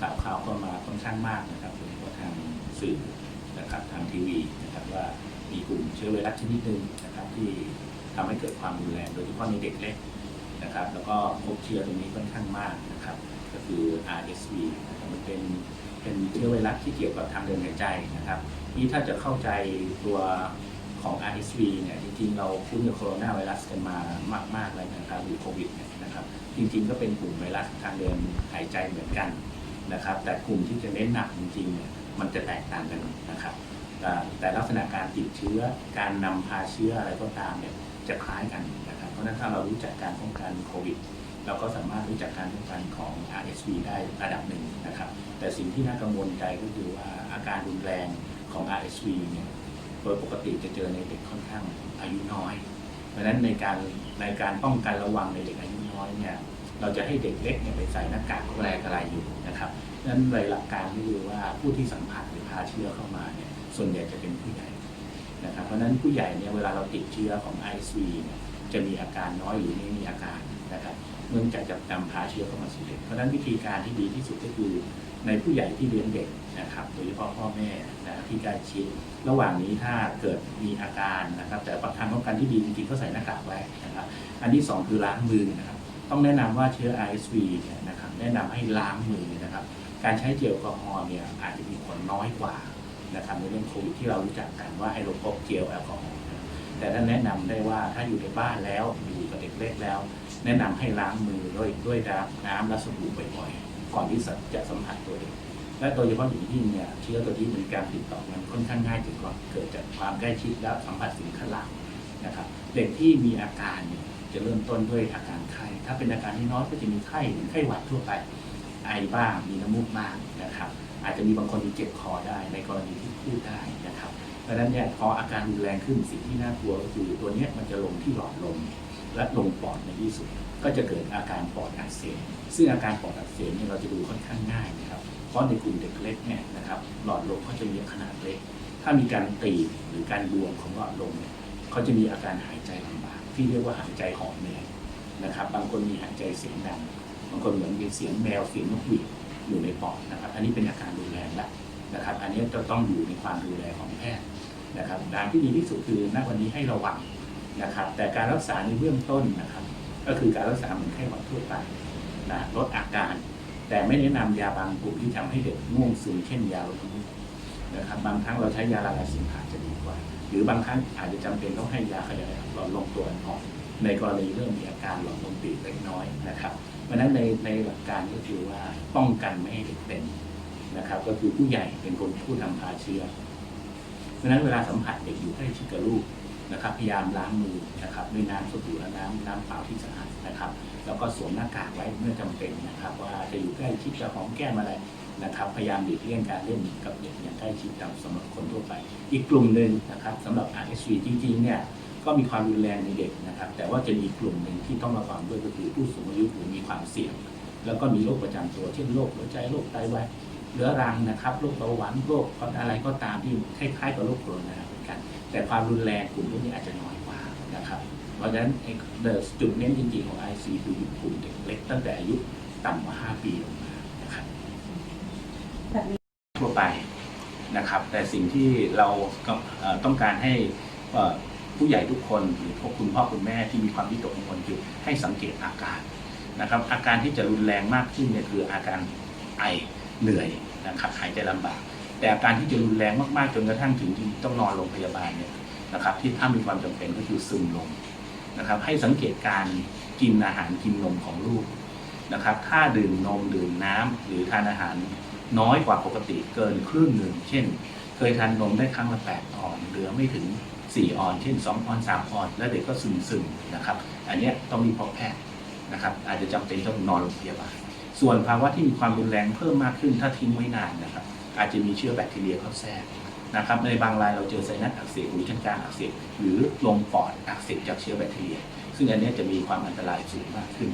ข่าวคราวก็มาค่อนข้างมากนะครับโดยเฉพาะทางสื่อนะครับทางทีวีนะครับว่ามีกลุ่มเชื้อไวรัสชนิดหนึ่งนะครับที่ทำให้เกิดความรุนแรงโดยเฉพาะในเด็กเล็กนะครับแล้วก็พบเชื้อตรงนี้ค่อนข้างมากนะครับก็คือ RSV นะครับมันเป็นเป็นเชื้อไวรัสที่เกี่ยวกับทางเดินหายใจนะครับนี่ถ้าจะเข้าใจตัวของ RSV เนี่ยจริงๆเราคุ้นกับโคโรนาไวรัสกันมามากๆแล้วนะครับหรือโควิดเนี่ยนะครับจริงๆก็เป็นกลุ่มไวรัสทางเดินหายใจเหมือนกัน นะครับ แต่กลุ่มที่จะเน้นหนักจริงๆเนี่ยมันจะแตกต่างกันนะครับ แต่แตลักษณะการติดเชื้อการนำพาเชื้ออะไรก็ตามเนี่ยจะคล้ายกันนะครับ เพราะฉะนั้นถ้าเรารู้จักการป้องกันโควิดเราก็สามารถรู้จักการป้องกันของ RSV ได้ระดับหนึ่งนะครับ แต่สิ่งที่น่ากังวลใจก็คือว่าอาการรุนแรงของ RSV เนี่ยโดยปกติจะเจอในเด็กค่อนข้างอายุน้อย เพราะฉะนั้นในการในการป้องกันระวังในเด็กอายุน้อยเนี่ย เราจะให้เด็กเล็กเนี่ยไปใส่หน้ากากแรกอะไรอยู่นะครับดังนั้นโดยหลักการก็คือว่าผู้ที่สัมผัสหรือพาเชื้อเข้ามาเนี่ยส่วนใหญ่จะเป็นผู้ใหญ่นะครับเพราะฉะนั้นผู้ใหญ่เนี่ยเวลาเราติดเชื้อของ RSV เนี่ยจะมีอาการน้อยหรือไม่มีอาการนะครับเนื่องจากจะนำพาเชื้อเข้ามาสู่เด็กเพราะฉะนั้นวิธีการที่ดีที่สุดก็คือในผู้ใหญ่ที่เลี้ยงเด็กนะครับโดยเฉพาะพ่อแม่นะที่ใกล้ชิดระหว่างนี้ถ้าเกิดมีอาการนะครับ แต่ประการป้องกันที่ดีจริงๆก็ใส่หน้ากากไว้นะครับ อันที่สองคือล้างมือนะครับ ต้องแนะนำว่าเชื้อ RSV เนี่ยนะครับแนะนำให้ล้างมือนะครับ การใช้เจลแอลกอฮอล์เนี่ยอาจจะมีผลน้อยกว่านะครับในเรื่องโควิดที่เรารู้จักกันว่าให้เราพกเจลแอลกอฮอล์แต่ท่าแนะนำได้ว่าถ้าอยู่ในบ้านแล้วอยู่กับเด็กเล็กแล้ว แนะนำให้ล้างมือด้วยด้วยน้ำและสบู่บ่อยๆก่อนที่จะสัมผัสตัวเด็กและโดยเฉพาะอย่างยิ่งเนี่ยเชื้อตัวนี้เป็นการติดต่อมันค่อนข้างง่ายถึงก่อนเกิดจากความใกล้ชิดและสัมผัสสิ่งข้างหลังนะครับ เด็กที่มีอาการเนี่ย จะเริ่มต้นด้วยอาการไข้ ถ้าเป็นอาการที่น้อยก็จะมีไข้เหมือนไข้หวัดทั่วไป ไอบ้าง มีน้ำมูกบ้างนะครับ อาจจะมีบางคนที่เจ็บคอได้ในกรณีที่พูดได้นะครับ เพราะฉะนั้นเนี่ยพออาการรุนแรงขึ้นสิ่งที่น่ากลัวก็คือตัวนี้มันจะลงที่หลอดลมและลงปอดในที่สุด ก็จะเกิดอาการปอดอักเสบ ซึ่งอาการปอดอักเสบเนี่ยเราจะดูค่อนข้างง่ายนะครับ เพราะในกลุ่มเด็กเล็กเนี่ยนะครับ หลอดลมเขาจะมีขนาดเล็ก ถ้ามีการตีบหรือการบวมของหลอดลมเนี่ยเขาจะมีอาการหายใจลำบาก ที่เรียกว่าหายใจหอบเหนื่อยนะครับ บางคนมีหายใจเสียงดัง บางคนเหมือนมีเสียงแมวเสียงนกหวีดอยู่ในปอดนะครับ อันนี้เป็นอาการรุนแรงแล้วนะครับ อันนี้จะต้องอยู่ในความดูแลของแพทย์นะครับทางที่ดีที่สุดคือณวันนี้ให้ระวังนะครับ แต่การรักษาในเบื้องต้นนะครับ ก็คือการรักษาเหมือนไข้หวัดทั่วไปนะลดอาการ แต่ไม่แนะนำยาบางกลุ่มที่ทำให้เด็กง่วงซึมเช่นยาลดน้ำมูกนะครับ บางครั้งเราใช้ยาละลายเสมหะจะดีกว่าห รือบางครั้งอาจจะจำเป็นต้องให้ยาขยายหลอดลมตัวอ่อนในกรณีเริ่มมีอาการหลอดลมตีบเล็กน้อยนะครับเพราะฉะนั้นในในหลักการก็คือว่าป้องกันไม่ให้เด็กเป็นนะครับ ก็คือผู้ใหญ่เป็นคนผู้นำพาเชื้อเพราะฉะนั้นเวลาสัมผัสเด็กอยู่ใกล้ชิดกับลูก นะครับพยายามล้างมือนะครับด้วยน้ำสบู่และน้ำน้ำเปล่าที่สะอาดนะครับ แล้วก็สวมหน้ากากไว้เมื่อจำเป็นนะครับ ว่าจะอยู่ใกล้ชิดจะหอมแก้มอะไรนะครับ พยายามหลีกเลี่ยงการเล่นกับเด็กอย่างใกล้ชิดตามสำหรับคนทั่วไป อีกกลุ่มหนึ่งนะครับสำหรับ RSV จริงๆเนี่ยก็มีความรุนแรงในเด็กนะครับ แต่ว่าจะมีกลุ่มหนึ่งที่ต้องระวังด้วยก็คือผู้สูงอายุหรือมีความเสี่ยง แล้วก็มีโรคประจำตัวเช่นโรคหัวใจโรคไตวายเรื้อรังนะครับโรคเบาหวานโรคอะไรก็ตามที่คล้ายๆกับโรคโคโรนาเหมือนกัน แต่ความรุนแรงกลุ่มพวกนี้อาจจะน้อยกว่านะครับ เพราะฉะนั้นจุดเน้นจริงๆของ IC คืออยู่กลุ่มเด็กเล็กตั้งแต่อายุต่ำกว่า 5 ปีลงมานะครับทั่วไปนะครับ แต่สิ่งที่เราต้องการให้ผู้ใหญ่ทุกคนหรือพวกคุณพ่อคุณแม่ที่มีความวิตกกังวลคือให้สังเกตอาการนะครับ อาการที่จะรุนแรงมากขึ้นเนี่ยคืออาการไอเหนื่อยนะครับหายใจลำบาก แต่อาการที่จะรุนแรงมากๆจนกระทั่งถึงที่ต้องนอนโรงพยาบาลเนี่ยนะครับ ที่ถ้ามีความจำเป็นก็คือซึมลงนะครับ ให้สังเกตการกินอาหารกินนมของลูกนะครับ ถ้าดื่มนมดื่มน้ำหรือทานอาหารน้อยกว่าปกติเกินครึ่งหนึ่งเช่น เคยทานนมได้ครั้งละแปดออนเหลือไม่ถึงสี่ออน เช่นสองออนสามออน แล้วเด็กก็ซึมซึมนะครับ อันนี้ต้องรีพบแพทย์นะครับ อาจจะจำเป็นต้องนอนโรงพยาบาลส่วนภาวะที่มีความรุนแรงเพิ่มมากขึ้นถ้าทิ้งไว้นานนะครับ อาจจะมีเชื้อแบคทีเรียเข้าแทรกนะครับในบางรายเราเจอไซนัสอักเสบหูชั้นกลางอักเสบหรือลงปอดอักเสบจากเชื้อแบคทีเรีย ซึ่งอันนี้จะมีความอันตรายสูงมากขึ้น